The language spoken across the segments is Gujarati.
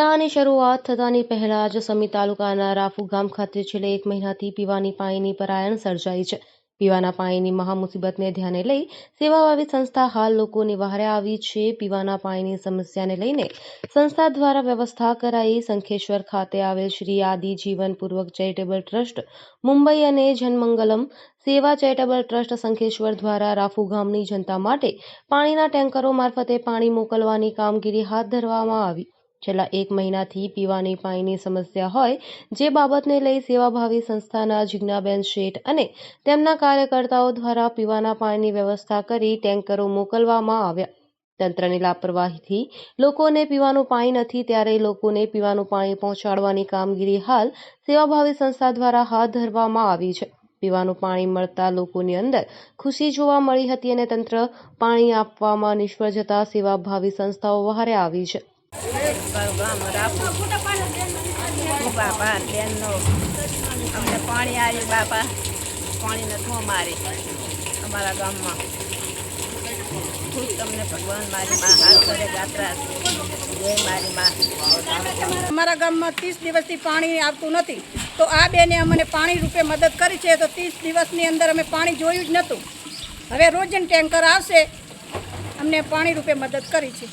ઉનાળાની શરૂઆત થતાની પહેલા જ સમી તાલુકાના રાફુ ગામ ખાતે છેલ્લે એક મહિનાથી પીવાની પાણીની પરાયણ સર્જાઈ છે. પીવાના પાણીની મહામુસીબતને ધ્યાને લઈ સેવાભાવી સંસ્થા હાલ લોકોની વહારે આવી છે. પીવાના પાણીની સમસ્યાને લઈને સંસ્થા દ્વારા વ્યવસ્થા કરાઈ શંખેશ્વર ખાતે આવેલ શ્રી આદિ જીવન પૂર્વક ચેરિટેબલ ટ્રસ્ટ, મુંબઈ અને જનમંગલમ સેવા ચેરિટેબલ ટ્રસ્ટ શંખેશ્વર દ્વારા રાફુ ગામની જનતા માટે પાણીના ટેન્કરો મારફતે પાણી મોકલવાની કામગીરી હાથ ધરવામાં આવી. છેલ્લા એક મહિનાથી પીવાની પાણીની સમસ્યા હોય, જે બાબતને લઈ સેવાભાવી સંસ્થાના જિજ્ઞાબેન શેઠ અને તેમના કાર્યકર્તાઓ દ્વારા પીવાના પાણીની વ્યવસ્થા કરી ટેન્કરો મોકલવામાં આવ્યા. તંત્રની લાપરવાહીથી લોકોને પીવાનું પાણી નથી, ત્યારે લોકોને પીવાનું પાણી પહોંચાડવાની કામગીરી હાલ સેવાભાવી સંસ્થા દ્વારા હાથ ધરવામાં આવી છે. પીવાનું પાણી મળતા લોકોની અંદર ખુશી જોવા મળી હતી અને તંત્ર પાણી આપવામાં નિષ્ફળ જતા સેવાભાવી સંસ્થાઓ વહારે આવી છે. મારું ગામ રાખું બેનનો અમને પાણી આવ્યું બાપા પાણી નથી અમારે અમારા ગામમાં ખૂબ તમને ભગવાન મારી માં હાથ કરે ગાત્રા મારી અમારા ગામમાં ત્રીસ દિવસથી પાણી આવતું નથી. તો આ બેને અમને પાણી રૂપે મદદ કરી છે. તો ત્રીસ દિવસની અંદર અમે પાણી જોયું જ નહોતું. હવે રોજ ટેન્કર આવશે. અમને પાણી રૂપે મદદ કરી છે.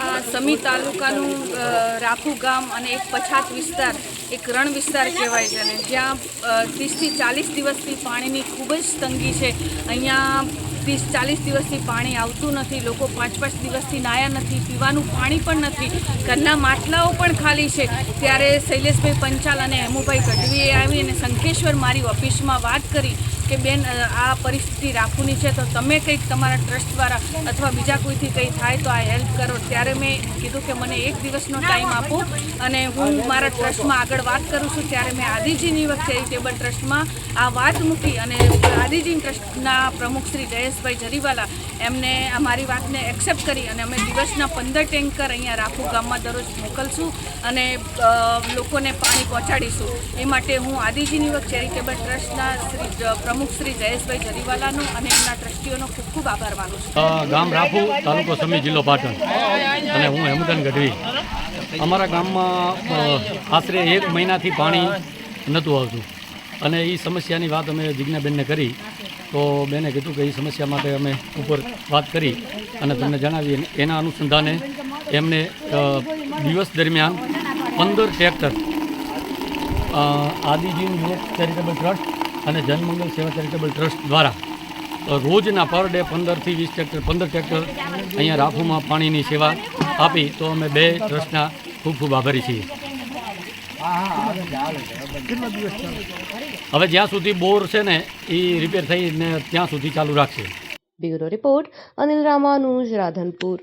આ સમી તાલુકાનું રાફુ ગામ અને એક પછાત વિસ્તાર, એક રણ વિસ્તાર કહેવાય છે અને જ્યાં ત્રીસથી ચાલીસ દિવસથી પાણીની ખૂબ જ તંગી છે. અહીંયા ત્રીસ ચાલીસ દિવસથી પાણી આવતું નથી, લોકો પાંચ પાંચ દિવસથી નાયા નથી, પીવાનું પાણી પણ નથી. ઘરના માટલાઓ પણ ખાલી છે. ત્યારે શૈલેષભાઈ પંચાલ અને હેમુભાઈ ગઢવીએ આવી અને શંખેશ્વર મારી ઓફિસમાં વાત કરી કે, બેન આ પરિસ્થિતિ રાખવાની છે, તો તમે કંઈક તમારા ટ્રસ્ટ દ્વારા અથવા બીજા કોઈથી કંઈ થાય તો આ હેલ્પ કરો. ત્યારે મેં કીધું કે, મને એક દિવસનો ટાઈમ આપો અને હું મારા ટ્રસ્ટમાં આગળ વાત કરું છું. ત્યારે મેં આદિજીની વખતે ચેરિટેબલ ટ્રસ્ટમાં આ વાત મૂકી અને આદિજી ટ્રસ્ટના પ્રમુખ શ્રી જયેશભાઈ જરીવાલા એમને આ મારી વાતને એક્સેપ્ટ કરી અને અમે દિવસના પંદર ટેન્કર અહીંયા રાખું ગામમાં દરરોજ મોકલશું અને લોકોને પાણી પહોંચાડીશું. એ માટે હું આદિજીની વખત ચેરિટેબલ ટ્રસ્ટના શ્રી પ્રમુખ શ્રી જયેશભાઈ જરીવાલાનો અને એમના ટ્રસ્ટીઓનો ખૂબ ખૂબ આભાર માનું છું. ગામ રાફુ તાલુકો સમી જિલ્લો પાટણ. અને હું હેમુદન ગઢવી. અમારા ગામમાં આશરે એક મહિનાથી પાણી નહોતું આવતું. અને એ સમસ્યાની વાત અમે જિજ્ઞાબેનને કરી. તો બેને કીધું કે એ સમસ્યા માટે અમે ઉપર વાત કરી અને તમને જણાવીએ. એના અનુસંધાને એમને દિવસ દરમિયાન પંદર ટ્રેક્ટર અ, આદિજીન યુવક ચેરિટેબલ ટ્રસ્ટ અને જનમંગલ સેવા ચેરિટેબલ ટ્રસ્ટ દ્વારા રોજના પર ડે પંદરથી વીસ ટ્રેક્ટર, પંદર ટ્રેક્ટર અહીંયા રાફુમાં પાણીની સેવા આપી તો અમે બે ટ્રસ્ટના ખૂબ ખૂબ આભારી છીએ. હવે જ્યાં સુધી બોર છે ને એ રિપેર થઈને ત્યાં સુધી ચાલુ રાખશે. Bureau report Anil Ramanuj, Radhanpur.